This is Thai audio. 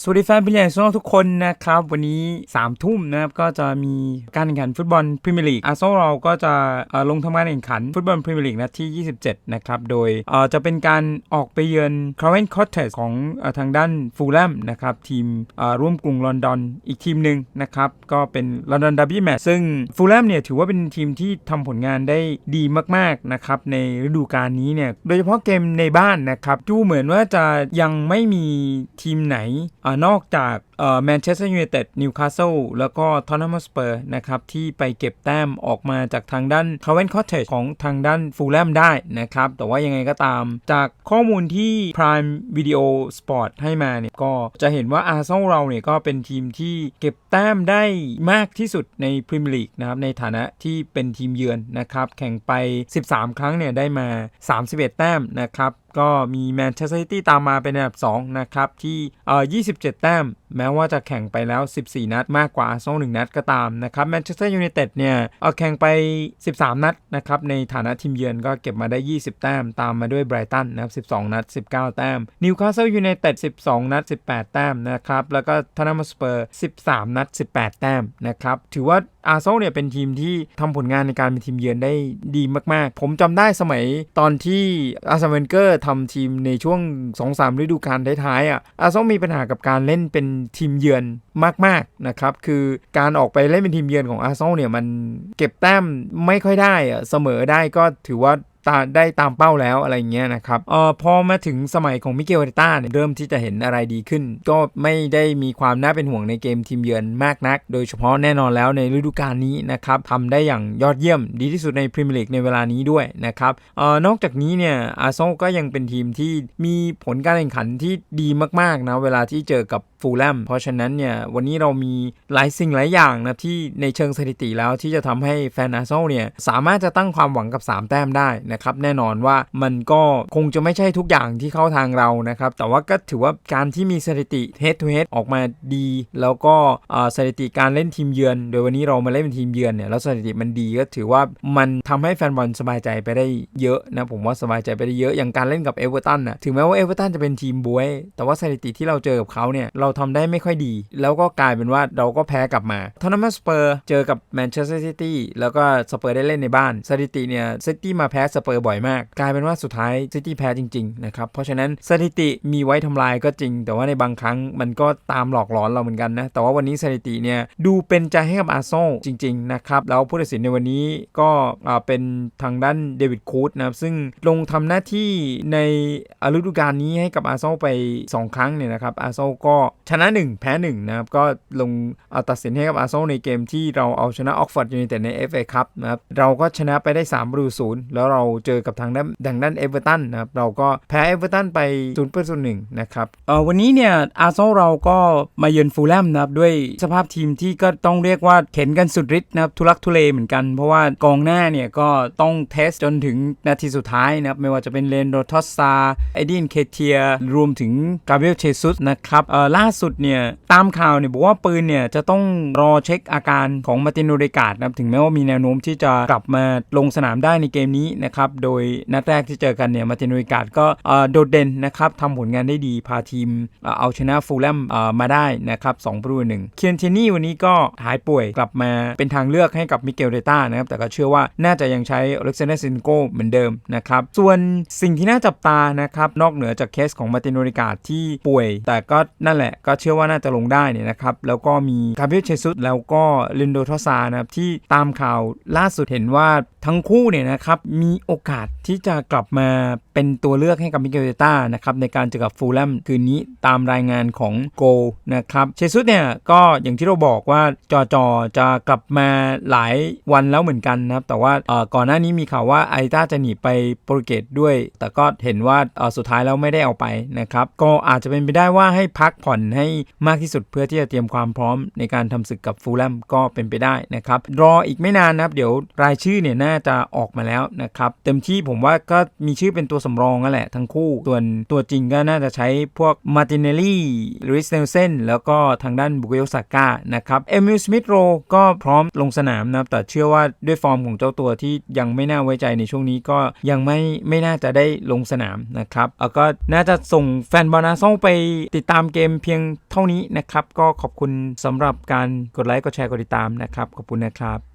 สวัสดีแฟนเพลงโซทุกคนนะครับ วันนี้3ามทุ่มนะครับ ก็จะมีการแข่งขันฟุตบอลพรีเมียร์ลีกอาร์เซนอลเราก็จะลงทำการแข่งขันฟุตบอลพรีเมียร์ลีกนัดที่ 27 นะครับ โดยจะเป็นการออกไปเยือนคาร์เวนคอตเทสของทางด้านฟูลแลมนะครับ ทีมร่วมกรุงลอนดอนอีกทีมหนึ่งนะครับ ก็เป็นลอนดอนดับบี้แมตช์ซึ่งฟูลแลมเนี่ยถือว่าเป็นทีมที่ทำผลงานได้ดีมากๆนะครับในฤดูกาลนี้เนี่ยโดยเฉพาะเกมในบ้านนะครับดูเหมือนว่าจะยังไม่มีทีมไหนอนอกจากแมนเชสเตอร์ยูไนเต็ดนิวคาสเซิลแล้วก็ทอนนัมสเปอร์นะครับ ที่ไปเก็บแต้มออกมาจากทางด้านคาเวนคอ t เทจของทางด้านฟูลแลมได้นะครับ แต่ว่ายังไงก็ตาม จากข้อมูลที่ Prime Video Sport ให้มาเนี่ยก็จะเห็นว่าอาร์เซนอลเราเนี่ยก็เป็นทีมที่เก็บแต้มได้มากที่สุดในพรีเมียร์ลีกนะครับ ในฐานะที่เป็นทีมเยือนนะครับ แข่งไป 13 ครั้งเนี่ยได้มา 31 แต้มนะครับก็มีแมนเชสเตอร์ซิตี้ตามมาเป็นอันดับ2นะครับที่เอ่อ17 แต้ม แม้ว่าจะแข่งไปแล้ว 14 นัดมากกว่าอาร์เซนอล1นัดก็ตามนะครับแมนเชสเตอร์ยูไนเต็ดเนี่ยเอาแข่งไป 13 นัดนะครับในฐานะทีมเยือนก็เก็บมาได้ 20 แต้ม ตามมาด้วยไบรตันนะครับ12 นัด 19 แต้มนิวคาสเซิลยูไนเต็ด12 นัด 18 แต้มนะครับแล้วก็ทานามาสเปอร์ 13 นัด 18 แต้มนะครับถือว่า อาร์เซนอลเนี่ยเป็นทีมที่ทำผลงานในการเป็นทีมเยือนได้ดีมากๆ ผมจำได้สมัยตอนที่อาร์เซนเวนเกอร์ทำทีมในช่วง 2-3 ฤดูกาลท้ายๆอะอาร์เซนอลมีปัญหากับการเล่นเป็นทีมเยือนมากๆนะครับคือการออกไปเล่นเป็นทีมเยือนของอาร์เซนอลเนี่ยมันเก็บแต้มไม่ค่อยได้อะเสมอได้ก็ถือว่า ตาได้ตามเป้าแล้วอะไรเงี้ยนะครับเออพอมาถึงสมัยของมิเกลอาริต้าเนี่ยเริ่มที่จะเห็นอะไรดีขึ้น ก็ไม่ได้มีความน่าเป็นห่วงในเกมทีมเยือนมากนัก โดยเฉพาะแน่นอนแล้วในฤดูกาลนี้นะครับทำได้อย่างยอดเยี่ยมดีที่สุดในพรีเมียร์ลีกในเวลานี้ด้วยนะครับเออนอกจากนี้เนี่ยอาร์เซนอลก็ยังเป็นทีมที่มีผลการแข่งขันที่ดีมากๆนะเวลาที่เจอกับ ฟูลแลมเพราะฉะนั้นเนี่ยวันนี้เรามีหลายสิ่งหลายอย่างนะที่ในเชิงสถิติแล้วที่จะทำให้แฟนอาร์เซนอลเนี่ยสามารถจะตั้งความหวังกับ 3 แต้มได้นะครับแน่นอนว่ามันก็คงจะไม่ใช่ทุกอย่างที่เข้าทางเรานะครับแต่ว่าก็ถือว่าการที่มีสถิติ head to head ออกมาดี แล้วก็สถิติการเล่นทีมเยือน โดยวันนี้เรามาเล่นเป็นทีมเยือนเนี่ยแล้วสถิติมันดีก็ถือว่ามันทำให้แฟนบอลสบายใจไปได้เยอะนะผมว่าสบายใจไปได้เยอะอย่างการเล่นกับเอเวอร์ตันนะถึงแม้ว่าเอเวอร์ตันจะเป็นทีมบวย แต่ว่าสถิติที่เราเจอกับเขาเนี่ยเราทำได้ไม่ค่อยดี แล้วก็กลายเป็นว่าเราก็แพ้กลับมาทอนนัมสเปอร์เจอกับแมนเชสเตอร์ซิตี้แล้วก็สเปอร์ได้เล่นในบ้านสถิติเนี่ยซิตี้มาแพ้สเปอร์บ่อยมาก กลายเป็นว่าสุดท้ายซิตี้แพ้จริงๆนะครับเพราะฉะนั้นสถิติมีไว้ทำลายก็จริง แต่ว่าในบางครั้งมันก็ตามหลอกหลอนเราเหมือนกันนะแต่ว่าวันนี้สถิติเนี่ยดูเป็นใจให้กับอาร์เซนอลจริงๆนะครับแล้วผู้ตัดสินในวันนี้ก็เป็นทางด้านเดวิดคูดนะครับซึ่งลงทำหน้าที่ในฤดูกาลนี้ให้กับอาร์เซนอลไป 2 ครั้งเนี่ยนะครับอาร์เซนอลก็ชนะ 1 แพ้1นะครับก็ลงเอาตัดสินให้กับอาร์เซนอลในเกมที่เราเอาชนะออกฟอร์ดยูไนเต็ดใน FA ครับนะครับเราก็ชนะไปได้3ประตูศูนย์แล้วเราเจอกับทางด้านดังด้านเอเวอร์ตันนะครับเราก็แพ้เอเวอร์ตันไป0เปอร์เซ็นต์หนึ่งนะครับเออวันนี้เนี่ยอาร์เซนอลเราก็มาเยือนฟูลแลมนะครับด้วยสภาพทีมที่ก็ต้องเรียกว่าเข็นกันสุดฤทธิ์นะครับทุลักทุเลเหมือนกัน เพราะว่ากองหน้าเนี่ยก็ต้องเทสจนถึงนาทีสุดท้ายนะครับไม่ว่าจะเป็นเลนโดทอสซาไอดินเคเทียรวมถึงกาเบรียลเชซุสนะครับเออล่าสุดเนี่ยตามข่าวเนี่ยบอกว่าปืนเนี่ยจะต้องรอเช็คอาการของมาตินโนเดกาดนะครับถึงแม้ว่ามีแนวโน้มที่จะกลับมาลงสนามได้ในเกมนี้นะครับโดยนัดแรกที่เจอกันเนี่ยมาตินโนเดกาดก็โดดเด่นนะครับทำผลงานได้ดีพาทีมเอ่อเอาชนะฟูลแลมมาได้นะครับ2ประตูหนึ่งเคียนเทนี่วันนี้ก็หายป่วยกลับมาเป็นทางเลือกให้กับมิเกลเดต้านะครับแต่ก็เชื่อว่าน่าจะยังใช้อเล็กซานเดอร์ซินโกเหมือนเดิมนะครับส่วนสิ่งที่น่าจับตานะครับนอกเหนือจากเคสของมาตินโนเดกาดที่ป่วย แต่ก็นั่นแหละก็เชื่อว่าน่าจะลงได้เนี่ยนะครับแล้วก็มีคาเบรียลเชซุสแล้วก็ลินโดทอซานะครับที่ตามข่าวล่าสุดเห็นว่า ทั้งคู่เนี่ยนะครับมีโอกาสที่จะกลับมาเป็นตัวเลือกให้กับมิเกลเตต้านะครับในการเจอกับฟูลแลมคืนนี้ตามรายงานของโกนะครับเชซุสเนี่ยก็อย่างที่เราบอกว่าจอจอจะกลับมาหลายวันแล้วเหมือนกันนะครับแต่ว่าก่อนหน้านี้มีข่าวว่าไอต้าจะหนีไปโปรตุเกสด้วย แต่ก็เห็นว่าสุดท้ายแล้วไม่ได้เอาไปนะครับก็อาจจะเป็นไปได้ว่าให้พักผ่อนให้มากที่สุดเพื่อที่จะเตรียมความพร้อมในการทำศึกกับฟูลแลมก็เป็นไปได้นะครับรออีกไม่นานนะครับเดี๋ยวรายชื่อเนี่ยน่าน่าจะออกมาแล้วนะครับ เต็มที่ผมว่าก็มีชื่อเป็นตัวสำรองนั่นแหละทั้งคู่ ส่วนตัวจริงก็น่าจะใช้พวกมาตินเนลลี่ริสเนลเซนแล้วก็ทางด้านบุกโยซาก้านะครับ เอมิลสมิธโรก็พร้อมลงสนามนะครับ แต่เชื่อว่าด้วยฟอร์มของเจ้าตัวที่ยังไม่น่าไว้ใจในช่วงนี้ก็ยังไม่ไม่น่าจะได้ลงสนามนะครับแล้วก็น่าจะส่งแฟนบอลอาเซอลไปติดตามเกมเพียงเท่านี้นะครับ ก็ขอบคุณสำหรับการกดไลค์กดแชร์กดติดตามนะครับ ขอบคุณนะครับ